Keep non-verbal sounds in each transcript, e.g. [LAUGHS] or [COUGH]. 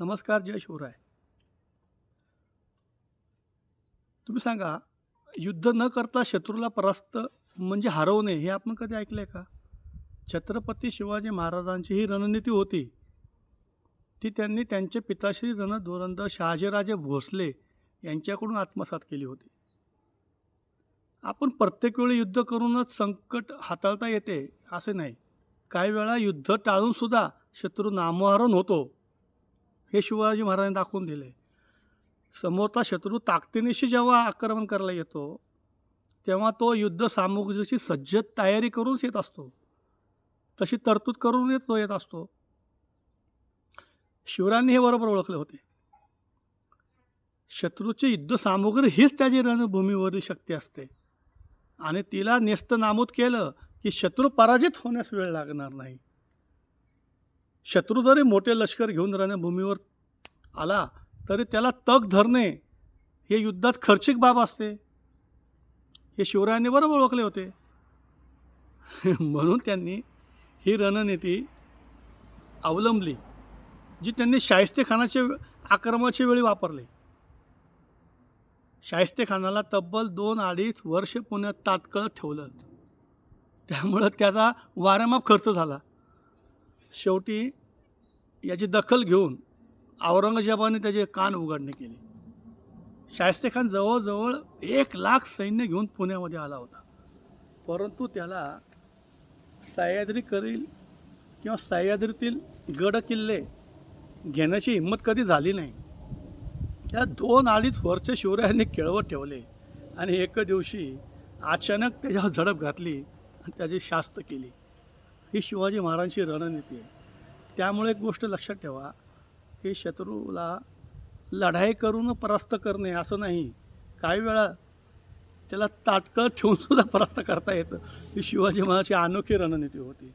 नमस्कार जय शिवराय. तुम्ही सांगा युद्ध न करता शत्रूला परास्त म्हणजे हरवणे हे आपण कधी ऐकलं आहे का? छत्रपती शिवाजी महाराजांची ही रणनीती होती. ती त्यांनी त्यांचे पिताश्री रणधुरंदर शहाजीराजे भोसले यांच्याकडून आत्मसात केली होती. आपण प्रत्येक वेळी युद्ध करूनच संकट हाताळता येते असे नाही. काही वेळा युद्ध टाळूनसुद्धा शत्रू नामोहरण होतो. हे शिवाजी महाराजांनी दाखवून दिले. समोरचा शत्रू ताकदीनिशी जेव्हा आक्रमण करायला येतो तेव्हा तो युद्ध सामुग्रीची सज्ज तयारी करूनच येत असतो. तशी तरतूद करून येत तो येत असतो. शिवरायांनी हे बरोबर ओळखले होते. शत्रूची युद्ध सामुग्री हीच त्याची रणभूमीवरील शक्ती असते. आणि तिला नेस्त नामूद केलं की शत्रू पराजित होण्यास वेळ लागणार नाही. शत्रू जरी मोठे लष्कर घेऊन रणभूमीवर आला तरी त्याला तग धरणे हे युद्धात खर्चिक बाब असते. हे शिवरायांनी बरोबर ओळखले होते. [LAUGHS] म्हणून त्यांनी ही रणनीती अवलंबली जी त्यांनी शाहिस्ते खानाच्या आक्रमणाच्या वेळी वापरली. शाहिस्ते खानाला तब्बल दोन अडीच वर्ष पुण्यात तात्काळ ठेवलं. त्यामुळं त्याचा वारंमाप खर्च झाला. शेवटी याची दखल घेऊन औरंगजेबाने त्याचे कान उघडणे केले. शाहिस्ते खान जवळजवळ एक लाख सैन्य घेऊन पुण्यामध्ये आला होता. परंतु त्याला सह्याद्री करील किंवा सह्याद्रीतील गड किल्ले घेण्याची हिंमत कधी झाली नाही. त्या दोन अडीच वर्ष शिवरायांनी केळवत ठेवले आणि एक दिवशी अचानक त्याच्यावर झडप घातली आणि त्याची शास्त केली. ही शिवाजी महाराजांची रणनीती आहे. त्यामुळे एक गोष्ट लक्षात ठेवा की शत्रूला लढाई करून परास्त करणे असं नाही. काही वेळा त्याला ताटकळ ठेवूनसुद्धा परास्त करता येतं. ही शिवाजी महाराजची अनोखी रणनीती होती.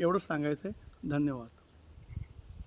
एवढंच सांगायचं आहे धन्यवाद.